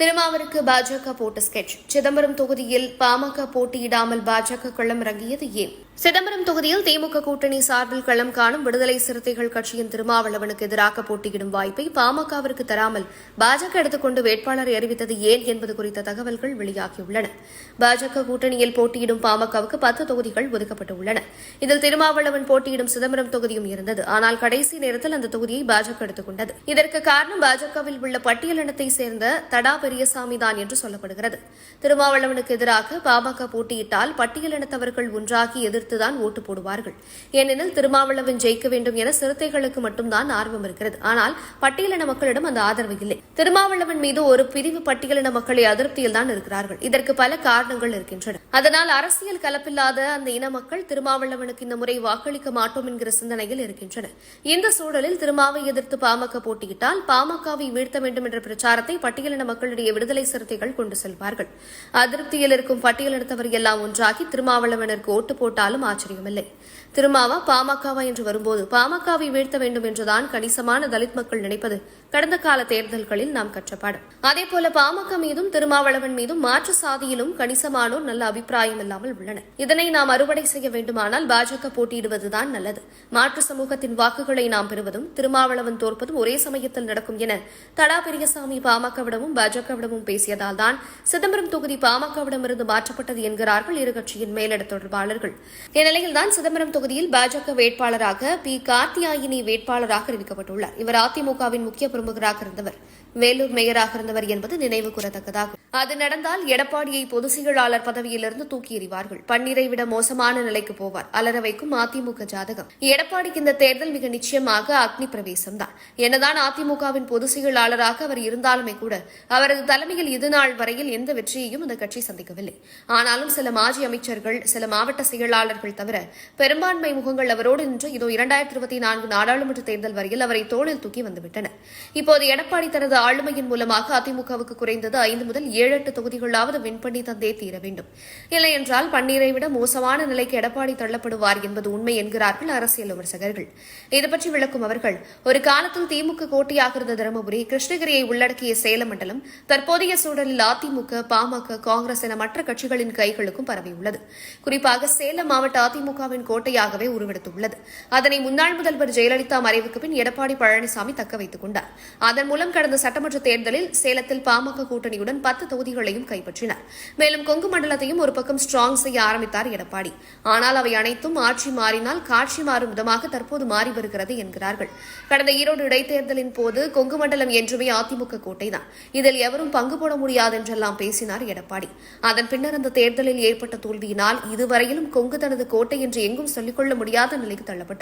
திருமாவருக்கு பாஜக போட்ட ஸ்கெட்ச் சிதம்பரம் தொகுதியில் பாமக போட்டியிடாமல் பாஜக களம் இறங்கியது ஏன்? சிதம்பரம் தொகுதியில் திமுக கூட்டணி சார்பில் களம் காணும் விடுதலை சிறுத்தைகள் கட்சியின் திருமாவளவனுக்கு எதிராக போட்டியிடும் வாய்ப்பை பாமகவிற்கு தராமல் பாஜக எடுத்துக்கொண்டு வேட்பாளரை அறிவித்தது ஏன் என்பது குறித்த தகவல்கள் வெளியாகியுள்ளன. பாஜக கூட்டணியில் போட்டியிடும் பாமகவுக்கு பத்து தொகுதிகள் ஒதுக்கப்பட்டுள்ளன. இதில் திருமாவளவன் போட்டியிடும் சிதம்பரம் தொகுதியும் இருந்தது. ஆனால் கடைசி நேரத்தில் அந்த தொகுதியை பாஜக எடுத்துக்கொண்டது. இதற்கு காரணம் பாஜகவில் உள்ள பட்டியலினத்தை சேர்ந்த தடா பெரியசாமி தான் என்று சொல்லப்படுகிறது. திருமாவளவனுக்கு எதிராக பாமக போட்டியிட்டால் பட்டியலினத்தவர்கள் ஒன்றாகி எதிர்த்துதான் ஓட்டு போடுவார்கள். ஏனெனில் திருமாவளவன் ஜெயிக்க வேண்டும் என சிறுத்தைகளுக்கு மட்டும்தான் ஆர்வம் இருக்கிறது. ஆனால் பட்டியலின மக்களிடம் அந்த ஆதரவு இல்லை. திருமாவளவன் மீது ஒரு பிரிவு பட்டியலின மக்களை அதிருப்தியில் தான் இருக்கிறார்கள். இதற்கு பல காரணங்கள் இருக்கின்றன. அதனால் அரசியல் கலப்பில்லாத அந்த இன மக்கள் திருமாவளவனுக்கு இந்த முறை வாக்களிக்க மாட்டோம் என்கிற சிந்தனையில் இருக்கின்றனர் இந்த சூழலில் திருமாவை எதிர்த்து பாமக போட்டியிட்டால் பாமகவை வீழ்த்த வேண்டும் என்ற பிரச்சாரத்தை பட்டியலின மக்களிடையே விடுதலை சிறுத்தைகள் கொண்டு செல்வார்கள். அதிருப்தியில் இருக்கும் பட்டியலினத்தவர் எல்லாம் ஒன்றாகி திருமாவளவனுக்கு ஓட்டு போட்டாலும் ஆச்சரியமில்லை. திருமாவா பாமகவா என்று வரும்போது பாமகவை வீழ்த்த வேண்டும் என்றுதான் கணிசமான தலித் மக்கள் நினைப்பது கடந்த கால தேர்தல்களில் நாம் கற்றப்பாடும் அதேபோல பாமக மீதும் திருமாவளவன் மீதும் மாற்று சாதியிலும் கணிசமானோர் நல்ல அபிப்பிராயம் இல்லாமல் உள்ளனர் இதனை நாம் அறுவடை செய்ய வேண்டுமானால் பாஜக போட்டியிடுவதுதான் நல்லது. மாற்று சமூகத்தின் வாக்குகளை நாம் பெறுவதும் திருமாவளவன் தோற்பதும் ஒரே சமயத்தில் நடக்கும் என தடா பெரியசாமி பாமகவிடமும் பாஜகவிடமும் பேசியதால் தான் சிதம்பரம் தொகுதி பாமகவிடமிருந்து மாற்றப்பட்டது என்கிறார்கள் இரு கட்சியின் மேலிட தொடர்பாளர்கள். இந்நிலையில்தான் சிதம்பரம் தொகுதியில் பாஜக வேட்பாளராக பி. கார்த்தியாயினி வேட்பாளராக அறிவிக்கப்பட்டுள்ளார். இவர் அதிமுகவின் முக்கிய பிரமுகராக இருந்தவர். வேலூர் மேயராக இருந்தவர் என்பது நினைவு கூறத்தக்கதாகும் அது நடந்தால் எடப்பாடியை பொதுச் செயலாளர் பதவியிலிருந்து தூக்கி எறிவார்கள். பன்னீரை விட மோசமான நிலைக்கு போவார். அலற வைக்கும் அதிமுக ஜாதகம். எடப்பாடிக்கு இந்த தேர்தல் மிக நிச்சயமாக அக்னி பிரவேசம் தான். என்னதான் அதிமுகவின் பொதுச் செயலாளராக அவர் இருந்தாலுமே கூட அவரது தலைமையில் இதுநாள் வரையில் எந்த வெற்றியையும் இந்த கட்சி சந்திக்கவில்லை. ஆனாலும் சில மாஜி அமைச்சர்கள் சில மாவட்ட செயலாளர்கள் தவிர பெரும்பான்மை முகங்கள் அவரோடு நின்று இதோ இரண்டாயிரத்தி இருபத்தி நான்கு நாடாளுமன்ற தேர்தல் வரையில் அவரை தோளில் தூக்கி வந்துவிட்டனர். இப்போது எடப்பாடி தனது ஆளுமையின் மூலமாக அதிமுகவுக்கு குறைந்தது ஐந்து முதல் ஏழு எட்டு தொகுதிகளாவது வின் பண்ணி தந்தே தீர வேண்டும். இல்லையென்றால் பன்னீரை விட மோசமான நிலைக்கு எடப்பாடி தள்ளப்படுவார் என்பது உண்மை என்கிறார்கள் அரசியல் விமர்சகர்கள். இதுபற்றி விளக்கும் அவர்கள் ஒரு காலத்தில் திமுக கோட்டையாக இருந்த தருமபுரி கிருஷ்ணகிரியை உள்ளடக்கிய சேலம் மண்டலம் தற்போதைய சூழலில் அதிமுக பாமக காங்கிரஸ் என மற்ற கட்சிகளின் கைகளுக்கும் பரவியுள்ளது குறிப்பாக சேலம் மாவட்ட அதிமுகவின் கோட்டையாகவே உருவெடுத்துள்ளது. அதனை முன்னாள் முதல்வர் ஜெயலலிதா மறைவுக்கு பின் எடப்பாடி பழனிசாமி தக்க வைத்துக் கொண்டார். அதன் மூலம் கடந்த சட்டமன்ற தேர்தலில் சேலத்தில் பாமக கூட்டணியுடன் பத்து தொகுதிகளையும் கைப்பற்றினார் மேலும் கொங்கு மண்டலத்தையும் ஒரு பக்கம் ஸ்ட்ராங் செய்ய ஆரம்பித்தார் எடப்பாடி. ஆனால் அவை அனைத்தும் ஆட்சி மாறினால் காட்சி மாறும் விதமாக தற்போது மாறி வருகிறது என்கிறார்கள். கடந்த ஈரோடு இடைத்தேர்தலின் போது கொங்கு மண்டலம் என்றுமே அதிமுக கோட்டைதான். இதில் எவரும் பங்கு போட முடியாது என்றெல்லாம் பேசினார் எடப்பாடி. அதன் பின்னர் அந்த தேர்தலில் ஏற்பட்ட தோல்வியினால் இதுவரையிலும் கொங்கு தனது கோட்டை என்று எங்கும் சொல்லிக்கொள்ள முடியாத நிலைக்கு தள்ளப்பட்டார்.